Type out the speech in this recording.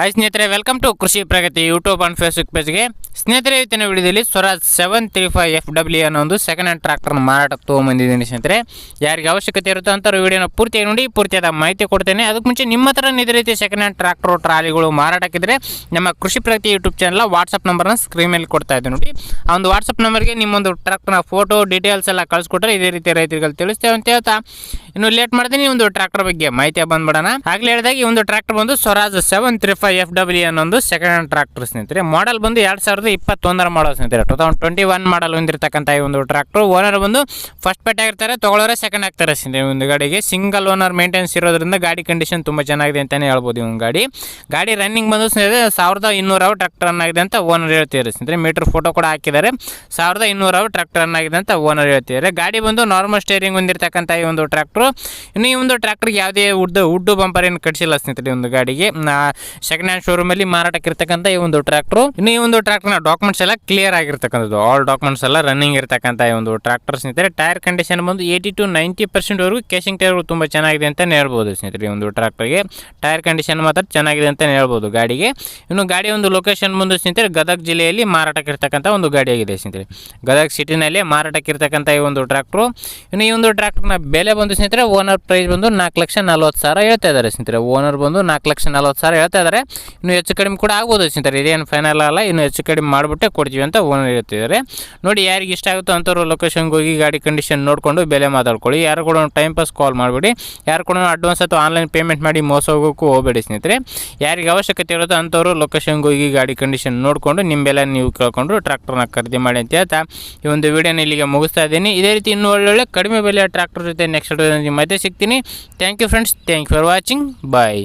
Hi ಸ್ನೇಹಿತರೆ welcome to Krishi Pragati YouTube and Facebook ಪೇಜ್ಗೆ ಸ್ನೇಹಿತರೆ, ಇವತ್ತಿನ ವಿಡಿಯೋದಲ್ಲಿ Swaraj seven three five F W ಅನ್ನೋ ಒಂದು ಸೆಕೆಂಡ್ ಹ್ಯಾಂಡ್ ಟ್ರಾಕ್ಟರ್ನ ಮಾರಾಟಕ್ಕೆ ತೊಗೊಂಬಂದಿದ್ದೀನಿ ಸ್ನೇಹಿತರೆ. ಯಾರಿಗೆ ಅವಶ್ಯಕತೆ ಇರುತ್ತೋ ಅಂಥವ್ರು ವಿಡಿಯೋನ ಪೂರ್ತಿಯಾಗಿ ನೋಡಿ, ಪೂರ್ತಿಯಾದ ಮಾಹಿತಿ ಕೊಡ್ತೇನೆ. ಅದಕ್ಕೆ ಮುಂಚೆ ನಿಮ್ಮ ಹತ್ರ ಇದೇ ರೀತಿ ಸೆಕೆಂಡ್ ಹ್ಯಾಂಡ್ ಟ್ರಾಕ್ಟರ್ ಟ್ರಾಲಿಗಳು ಮಾರಾಟಕ್ಕಿದ್ರೆ ನಮ್ಮ ಕೃಷಿ ಪ್ರಗತಿ ಯೂಟ್ಯೂಬ್ ಚಾನಲ್ ವಾಟ್ಸಪ್ ನಂಬರ್ನ ಸ್ಕ್ರೀನ್ ಮೇಲೆ ಕೊಡ್ತಾ ಇದ್ದೀನಿ ನೋಡಿ. ಆ ಒಂದು ವಾಟ್ಸಪ್ ನಂಬರ್ಗೆ ನಿಮ್ಮೊಂದು ಟ್ರಾಕ್ಟರ್ನ ಫೋಟೋ ಡೀಟೇಲ್ಸ್ ಎಲ್ಲ ಕಳಿಸ್ಕೊಟ್ರೆ ಇದೇ ರೀತಿ ರೈತರಿಗೆ ತಿಳಿಸ್ತೇವೆ ಅಂತ ಹೇಳ್ತಾ. ಇನ್ನು ಲೇಟ್ ಮಾಡ್ತೀನಿ ಒಂದು ಟ್ರಾಕ್ಟರ್ ಬಗ್ಗೆ ಮಾಹಿತಿ ಬಂದ್ಬಿಡೋಣ. ಆಗಲೇ ಹೇಳಿದಾಗ ಈ ಒಂದು ಟ್ರಾಕ್ಟರ್ ಬಂದು Swaraj seven three five F W ಅನ್ನೋ ಒಂದು ಸೆಕೆಂಡ್ ಹ್ಯಾಂಡ್ ಟ್ರಾಕ್ಟರ್ ಸ್ನೇಹಿತರೆ. ಮಾಡಲ್ ಬಂದು ಎರಡು ಸಾವಿರದ ಇಪ್ಪತ್ತೊಂದರ ಮಾಡಲ್ ಸ್ನೇಹಿತರೆ. Two thousand twenty one model ಹೊಂದಿರತಕ್ಕಂಥ ಈ ಒಂದು ಟ್ರಾಕ್ಟರ್ ಓನರ್ ಬಂದು ಫಸ್ಟ್ ಪೇಟೆ ಆಗಿರ್ತಾರೆ ತೊಗೊಳೋರೆ ಸೆಕೆಂಡ್ ಆಗ್ತಾರೆ ಸ್ನೇಹಿತರೆ ಒಂದು ಗಾಡಿಗೆ. ಸಿಂಗಲ್ ಓನರ್ ಮೇಂಟೆನ್ಸ್ ಇರೋದ್ರಿಂದ ಗಾಡಿ ಕಂಡೀಷನ್ ತುಂಬ ಚೆನ್ನಾಗಿದೆ ಅಂತಲೇ ಹೇಳ್ಬೋದು ಈ ಒಂದು ಗಾಡಿ. ಗಾಡಿ ರನ್ನಿಂಗ್ ಬಂದು ಸ್ನೇಹಿತರೆ ಸಾವಿರದ ಇನ್ನೂರು ಟ್ರಾಕ್ಟರ್ ರನ್ ಆಗಿದೆ ಅಂತ ಓನರ್ ಹೇಳ್ತಿದ್ದಾರೆ ಸ್ನೇಹಿತರೆ. ಮೀಟರ್ ಫೋಟೋ ಕೂಡ ಹಾಕಿದ್ದಾರೆ. ಸಾವಿರದ ಇನ್ನೂರು ಟ್ರಾಕ್ಟರ್ ರನ್ ಆಗಿದೆ ಅಂತ ಓನರ್ ಹೇಳ್ತಿದ್ದಾರೆ. ಗಾಡಿ ಬಂದು ನಾರ್ಮಲ್ ಸ್ಟೇರಿಂಗ್ ಹೊಂದಿರತಕ್ಕಂಥ ಈ ಒಂದು ಟ್ರ್ಯಾಕ್ಟ್ರು ಇನ್ನು ಈ ಒಂದು ಟ್ರಾಕ್ಟರ್ಗೆ ಯಾವುದೇ ಉಡ್ ಉಡ್ಡು ಬಂಪರ್ ಏನು ಕಟ್ಸಿಲ್ಲ ಸ್ನೇಹಿತರೆ ಒಂದು ಗಾಡಿಗೆ. ಸೆಕೆಂಡ್ ಹ್ಯಾಂಡ್ ಶೋರೂಮ್ ಅಲ್ಲಿ ಮಾರಾಟಕ್ಕಿರ್ತಕ್ಕಂಥ ಈ ಒಂದು ಟ್ರಾಕ್ಟರ್ ಇನ್ನು ಈ ಒಂದು ಟ್ರಾಕ್ಟರ್ನ ಡಾಕ್ಯುಮೆಂಟ್ಸ್ ಎಲ್ಲ ಕ್ಲಿಯರ್ ಆಗಿರ್ತಕ್ಕಂಥದ್ದು. ಆಲ್ ಡಾಕ್ಯುಮೆಂಟ್ಸ್ ಎಲ್ಲ ರನ್ನಿಂಗ್ ಇರ್ತಕ್ಕಂಥ ಈ ಒಂದು ಟ್ರಾಕ್ಟರ್ ಸ್ನೇಹಿತರೆ. ಟೈರ್ ಕಂಡೀಷನ್ ಬಂದು ಏಯ್ಟಿ ಟು ನೈಂಟಿ ಪರ್ಸೆಂಟ್ವರೆಗೂ ಕೇಸಿಂಗ್ ಟೈರ್ ತುಂಬ ಚೆನ್ನಾಗಿದೆ ಅಂತ ಹೇಳ್ಬೋದು ಸ್ನೇಹಿತರೆ ಈ ಒಂದು ಟ್ರಾಕ್ಟರ್ಗೆ ಟೈರ್ ಕಂಡೀಷನ್ ಮಾತ್ರ ಚೆನ್ನಾಗಿದೆ ಅಂತ ಹೇಳ್ಬೋದು ಗಾಡಿಗೆ. ಇನ್ನು ಗಾಡಿ ಒಂದು ಲೊಕೇಶನ್ ಬಂದು ಸ್ನೇಹಿತರೆ, ಗದಗ ಜಿಲ್ಲೆಯಲ್ಲಿ ಮಾರಾಟಕ್ಕೆ ಮಾರಾಟಕ್ಕಿರ್ತಕ್ಕಂಥ ಒಂದು ಗಾಡಿಯಾಗಿದೆ ಸ್ನೇಹಿತರೆ. ಗದಗ ಸಿಟಿನಲ್ಲಿ ಮಾರಾಟಕ್ಕಿರ್ತಕ್ಕಂಥ ಈ ಒಂದು ಟ್ರಾಕ್ಟ್ರು ಇನ್ನು ಈ ಒಂದು ಟ್ರಾಕ್ಟರ್ನ ಬೆಲೆ ಬಂದು ಸ್ನೇಹಿತರೆ ಓನರ್ ಪ್ರೈಸ್ ಬಂದು ನಾಲ್ಕು ಲಕ್ಷ ನಲ್ವತ್ತು ಸಾವಿರ ಹೇಳ್ತಾ ಇದ್ದಾರೆ ಸ್ನೇಹಿತರೆ. ಓನರ್ ಬಂದು ನಾಲ್ಕು ಲಕ್ಷ ನಲ್ವತ್ತು ಸಾವಿರ ಹೇಳ್ತಾ ಇದ್ದಾರೆ. ಇನ್ನು ಹೆಚ್ಚು ಕಡಿಮೆ ಕೂಡ ಆಗ್ಬೋದು ಸ್ನೇಹಿತರೆ ಇದೇನು ಫೈನಲ್ ಅಲ್ಲ, ಇನ್ನು ಹೆಚ್ಚು ಕಡಿಮೆ ಮಾಡಿಬಿಟ್ಟೆ ಕೊಡ್ತೀವಿ ಅಂತ ಓನರ್ ಹೇಳ್ತಿದ್ದಾರೆ. ನೋಡಿ ಯಾರಿಗೆ ಇಷ್ಟ ಆಗುತ್ತೋ ಅಂಥವ್ರು ಲೊಕೇಶನ್ಗೆ ಹೋಗಿ ಗಾಡಿ ಕಂಡೀಷನ್ ನೋಡಿಕೊಂಡು ಬೆಲೆ ಮಾತಾಡ್ಕೊಳ್ಳಿ. ಯಾರು ಕೂಡ ಟೈಮ್ ಪಾಸ್ ಕಾಲ್ ಮಾಡಿಬಿಡಿ. ಯಾರು ಕೂಡ ಅಡ್ವಾನ್ಸ್ ಅಥವಾ ಆನ್ಲೈನ್ ಪೇಮೆಂಟ್ ಮಾಡಿ ಮೋಸ ಹೋಗೋಕ್ಕೂ ಹೋಗಬೇಡಿ ಸ್ನೇಹಿತರೆ. ಯಾರಿಗೆ ಅವಶ್ಯಕತೆ ಇರುತ್ತೋ ಅಂಥವ್ರು ಲೊಕೇಶನ್ಗೆ ಹೋಗಿ ಗಾಡಿ ಕಂಡೀಷನ್ ನೋಡಿಕೊಂಡು ನಿಮ್ಮ ಬೆಲೆ ನೀವು ಕೇಳ್ಕೊಂಡು ಟ್ರ್ಯಾಕ್ಟರ್ನ ಖರೀದಿ ಮಾಡಿ ಅಂತ ಹೇಳ್ತಾ ಈ ಒಂದು ವಿಡಿಯೋನ ಇಲ್ಲಿಗೆ ಮುಗಿಸ್ತಾ ಇದ್ದೀನಿ. ಇದೇ ರೀತಿ ಇನ್ನೂ ಒಳ್ಳೊಳ್ಳೆ ಕಡಿಮೆ ಬೆಲೆಯ ಟ್ರ್ಯಾಕ್ಟರ್ ಜೊತೆ ನೆಕ್ಸ್ಟ್ ಮತ್ತೆ ಸಿಗ್ತೀನಿ. Thank you friends thank you for watching bye